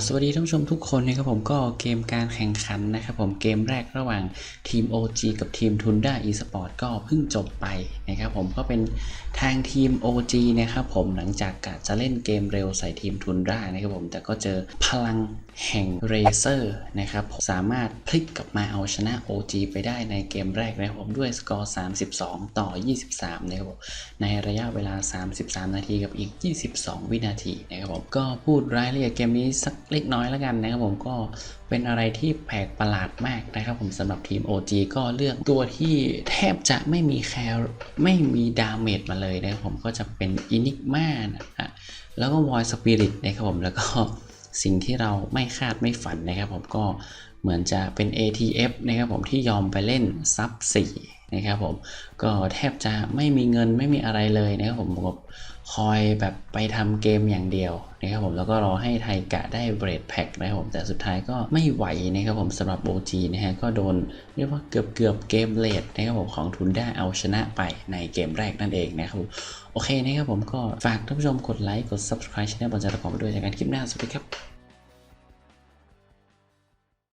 สวัสดีท่านผู้ชมทุกคนนะครับผมก็เกมการแข่งขันนะครับผมเกมแรกระหว่างทีม OG กับทีม Tunda Esport ก็เพิ่งจบไปนะครับผมก็เป็นทางทีม OG นะครับผมหลังจากกะจะเล่นเกมเร็วใส่ทีม Tunda นะครับผมแต่ก็เจอพลังแห่งเรเซอร์นะครับผมสามารถพลิกกลับมาเอาชนะ OG ไปได้ในเกมแรกนะครับผมด้วยสกอร์ 32 ต่อ 23นะครับผมในระยะเวลา 33 นาทีกับอีก 22 วินาทีนะครับผมก็พูดรายละเอียดเกมนี้สักเล็กน้อยแล้วกันนะครับผมก็เป็นอะไรที่แปลกประหลาดมากนะครับผมสำหรับทีม OG ก็เลือกตัวที่แทบจะไม่มีแคร์ไม่มีดาเมจมาเลยนะครับผมก็จะเป็นอินิกมานะฮะแล้วก็วอยสปิริตนะครับผมแล้วก็สิ่งที่เราไม่คาดไม่ฝันนะครับผมก็เหมือนจะเป็น ATF นะครับผมที่ยอมไปเล่นซับ4 นะครับผมก็แทบจะไม่มีเงินไม่มีอะไรเลยนะครับผมผมคอยแบบไปทำเกมอย่างเดียวนะครับผมแล้วก็รอให้ไทยกะได้เบรดแพ็กนะครับผมแต่สุดท้ายก็ไม่ไหวนะครับผมสำหรับ OG นะฮะก็โดนเรียกว่าเกือบเกือบเกมเลดนะครับผมของทุนได้เอาชนะไปในเกมแรกนั่นเองนะครับผมโอเคนะครับผมก็ฝากท่านผู้ชมกดไลค์กด subscribe ช่องบอลจารกรไปด้วยจากการคลิปหน้าสวัสดีครับ